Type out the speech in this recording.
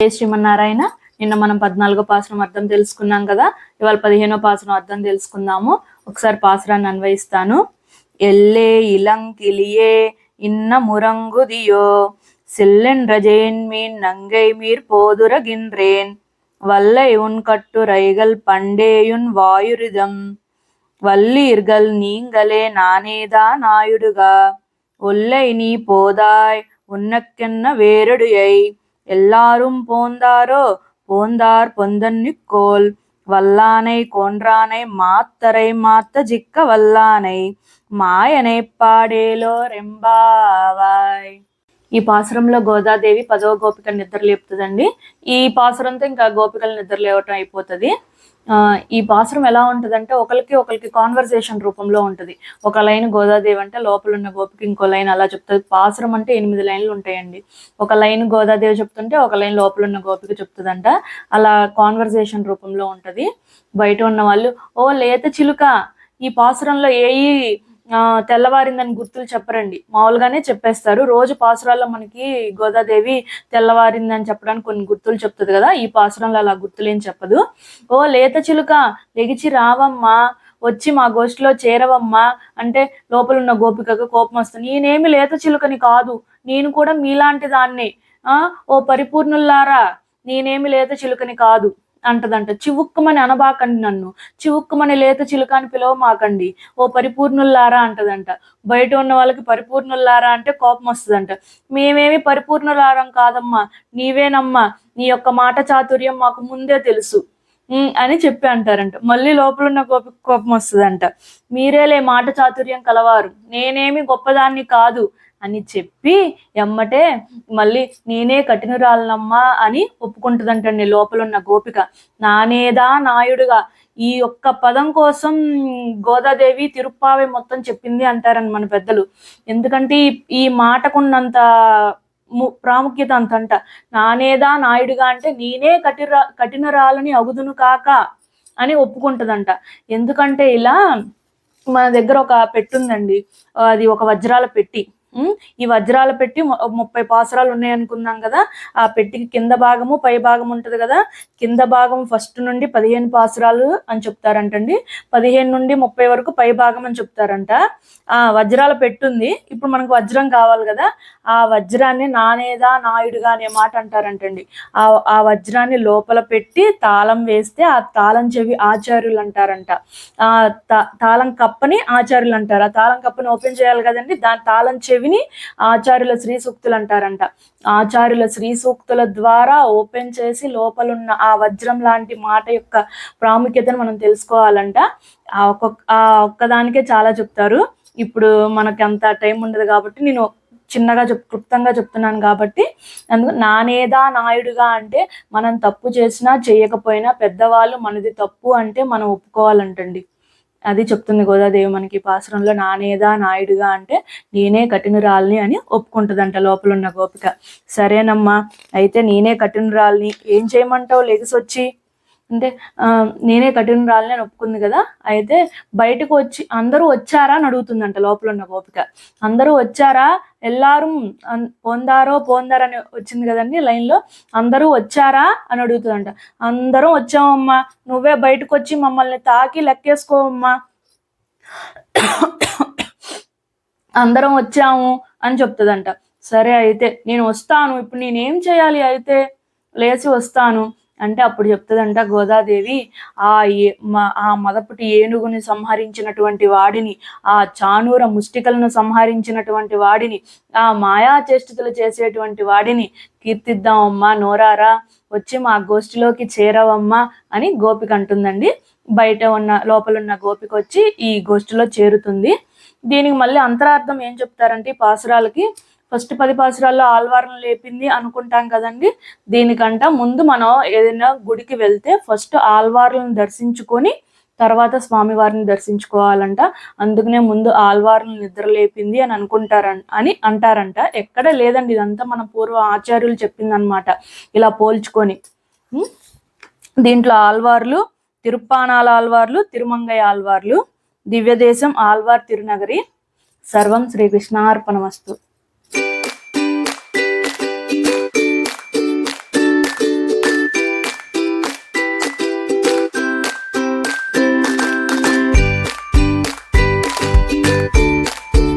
జయ శ్రీమన్నారాయణ నిన్న మనం పద్నాలుగో పాసరం అర్థం తెలుసుకున్నాం కదా ఇవాళ పదిహేనో పాసరం అర్థం తెలుసుకుందాము ఒకసారి పాసరాన్ని అన్వయిస్తాను ఎల్లే ఇలంకిలియే ఇన్న మురంగుదియో செல்லென்ற ஜெயன்மீன் நங்கை மீர் போதுரகின்றேன் வல்லை உன் கட்டு ரைகள் பண்டேயுன் வாயுரிதம் வல்லீர்கள் நீங்களே நானேதா நாயுடுகா ஒல்லை நீ போதாய் உன்னக்கென்ன வேரடுயை எல்லாரும் போந்தாரோ? போந்தார் பொந்தன்னிக்கோல் வல்லானை கோன்றானை மாத்தரை மாத்த ஜிக்க வல்லானை. மாயனை பாடேலோ ரெம்பாவாய் ఈ పాసురంలో గోదాదేవి పదవ గోపిక నిద్ర లేపుతుందండి. ఈ పాసురంతో ఇంకా గోపికలు నిద్ర లేవటం అయిపోతుంది. ఆ, ఈ పాసురం ఎలా ఉంటుందంటే ఒకరికి ఒకరికి కాన్వర్సేషన్ రూపంలో ఉంటుంది. ఒక లైన్ గోదాదేవి అంటే లోపల ఉన్న గోపిక ఇంకో లైన్ అలా చెప్తుంది. పాసురం అంటే ఎనిమిది లైన్లు ఉంటాయండి. ఒక లైన్ గోదాదేవి చెప్తుంటే ఒక లైన్ లోపల ఉన్న గోపిక చెప్తుందంట. అలా కాన్వర్సేషన్ రూపంలో ఉంటది. బయట ఉన్న వాళ్ళు ఓ లేత చిలుక ఈ పాసురంలో ఏ తెల్లవారిందని గుర్తులు చెప్పరండి. మామూలుగానే చెప్పేస్తారు. రోజు పాసురాల్లో మనకి గోదాదేవి తెల్లవారిందని చెప్పడానికి కొన్ని గుర్తులు చెప్తుంది కదా. ఈ పాసురంలో అలా గుర్తులేం చెప్పదు. ఓ లేత చిలుక లెగిచి రావమ్మా వచ్చి మా గోష్ఠిలో చేరవమ్మా అంటే లోపల ఉన్న గోపికకు కోపం వస్తుంది. నేనేమి లేత చిలుకని కాదు. నేను కూడా మీలాంటి దాన్ని. ఆ ఓ పరిపూర్ణుల్లారా నేనేమి లేత చిలుకని కాదు. అంటదంట చివుక్కుమని అనబాకండి నన్ను చివుక్కుమని లేత చిలుక అని పిలవమాకండి ఓ పరిపూర్ణుల్లారా అంటదంట. బయట ఉన్న వాళ్ళకి పరిపూర్ణుల్లారా అంటే కోపం వస్తుందంట. మేమేమి పరిపూర్ణులారం కాదమ్మా నీవేనమ్మా నీ యొక్క మాట చాతుర్యం మాకు ముందే తెలుసు అని చెప్పి అంటారంట. మళ్ళీ లోపల ఉన్న కోప కోపం వస్తుందంట. మీరేలే మాట చాతుర్యం కలవారు నేనేమి గొప్పదాన్ని కాదు అని చెప్పి ఎమ్మటే మళ్ళీ నేనే కఠినరాలనమ్మా అని ఒప్పుకుంటుందంటండి లోపల ఉన్న గోపిక. నానేదా నాయుడుగా? ఈ ఒక్క పదం కోసం గోదాదేవి తిరుప్పావి మొత్తం చెప్పింది అంటారని మన పెద్దలు. ఎందుకంటే ఈ- మాటకున్నంత ము- ప్రాముఖ్యత అంతంట. నానేదా నాయుడుగా అంటే నేనే కఠిర కఠినరాలని అగుదును కాక అని ఒప్పుకుంటుందంట. ఎందుకంటే ఇలా మన దగ్గర ఒక పెట్టుందండి. అది ఒక వజ్రాల పెట్టి. ఈ వజ్రాల పెట్టి ముప్పై పాసరాలు ఉన్నాయి అనుకున్నాం కదా. ఆ పెట్టికి కింద భాగము పై భాగం ఉంటుంది కదా. కింద భాగం ఫస్ట్ నుండి పదిహేను పాసరాలు అని చెప్తారంటండి. పదిహేను నుండి ముప్పై వరకు పై భాగం అని చెప్తారంట. ఆ వజ్రాల పెట్టుంది. ఇప్పుడు మనకు వజ్రం కావాలి కదా. ఆ వజ్రాన్ని నానేదా నాయుడుగా అనే మాట అంటారంటండి. ఆ ఆ వజ్రాన్ని లోపల పెట్టి తాళం వేస్తే ఆ తాళం చెవి ఆచార్యులు అంటారంట. ఆ తా- తాళం కప్పని ఆచార్యులు అంటారు. ఆ తాళం కప్పని ఓపెన్ చేయాలి కదండి. దాని తాళం చెవి చెవిని ఆచార్యుల శ్రీ సూక్తులు అంటారంట ఆచార్యుల శ్రీ సూక్తుల ద్వారా ఓపెన్ చేసి లోపలున్న ఆ వజ్రం లాంటి మాట యొక్క ప్రాముఖ్యతను మనం తెలుసుకోవాలంట. ఆ ఒక్కొక్క ఆ ఒక్కదానికే చాలా చెప్తారు. ఇప్పుడు మనకి అంత టైం ఉండదు కాబట్టి నేను చిన్నగా చెప్ క్లుప్తంగా చెప్తున్నాను కాబట్టి. అందుకు నానేదా నాయుడుగా అంటే మనం తప్పు చేసినా చేయకపోయినా పెద్దవాళ్ళు మనది తప్పు అంటే మనం ఒప్పుకోవాలంటండి. అది చెప్తుంది గోదాదేవి మనకి పాసురంలో నానేదా నాయుడుగా అంటే నేనే కఠినురాల్ని అని ఒప్పుకుంటుందంట లోపల ఉన్న గోపిక. సరేనమ్మా అయితే నేనే కఠినురాల్ని ఏం చేయమంటావు? లెగిసొచ్చి అంటే ఆ, నేనే కఠిన అని ఒప్పుకుంది కదా? అయితే బయటకు వచ్చి అందరూ వచ్చారా అని అడుగుతుందంట లోపల ఉన్న గోపిక. అందరూ వచ్చారా? ఎల్లారు పొందారో పోందారో అని వచ్చింది కదండి లైన్లో అందరూ వచ్చారా అని అడుగుతుందంట. అందరం వచ్చామమ్మా. నువ్వే బయటకు వచ్చి మమ్మల్ని తాకి లెక్కేసుకోవమ్మా అందరం వచ్చాము అని చెప్తుందంట. సరే అయితే నేను వస్తాను. ఇప్పుడు నేనేం చేయాలి అయితే? లేచి వస్తాను. అంటే అప్పుడు చెప్తుందంట గోదాదేవి ఆ ఏ మ- ఆ మదపటి ఏనుగుని సంహరించినటువంటి వాడిని ఆ చానూర ముష్టికలను సంహరించినటువంటి వాడిని ఆ మాయా చేష్టతలు చేసేటువంటి వాడిని కీర్తిద్దామమ్మా నోరారా వచ్చి మా గోష్ఠిలోకి చేరవమ్మా అని గోపిక అంటుందండి. బయట ఉన్న లోపల ఉన్న గోపిక వచ్చి ఈ గోష్ఠిలో చేరుతుంది. దీనికి మళ్ళీ అంతరార్థం ఏం చెప్తారంటే ఈ పాసురాలకి ఫస్ట్ పది పాసురాల్లో ఆల్వారం లేపింది అనుకుంటాం కదండి. దీనికంట ముందు మనం ఏదైనా గుడికి వెళ్తే ఫస్ట్ ఆల్వార్లను దర్శించుకొని తర్వాత స్వామివారిని దర్శించుకోవాలంట. అందుకనే ముందు ఆల్వార్లు నిద్ర లేపింది అని అనుకుంటారన్ అని అంటారంట. ఎక్కడ లేదండి ఇదంతా మన పూర్వ ఆచార్యులు చెప్పిందనమాట. ఇలా పోల్చుకొని. దీంట్లో ఆల్వార్లు తిరుప్పానాల ఆల్వార్లు తిరుమంగయ్య ఆల్వార్లు దివ్యదేశం ఆల్వార్ తిరునగరి. సర్వం శ్రీకృష్ణార్పణమస్తు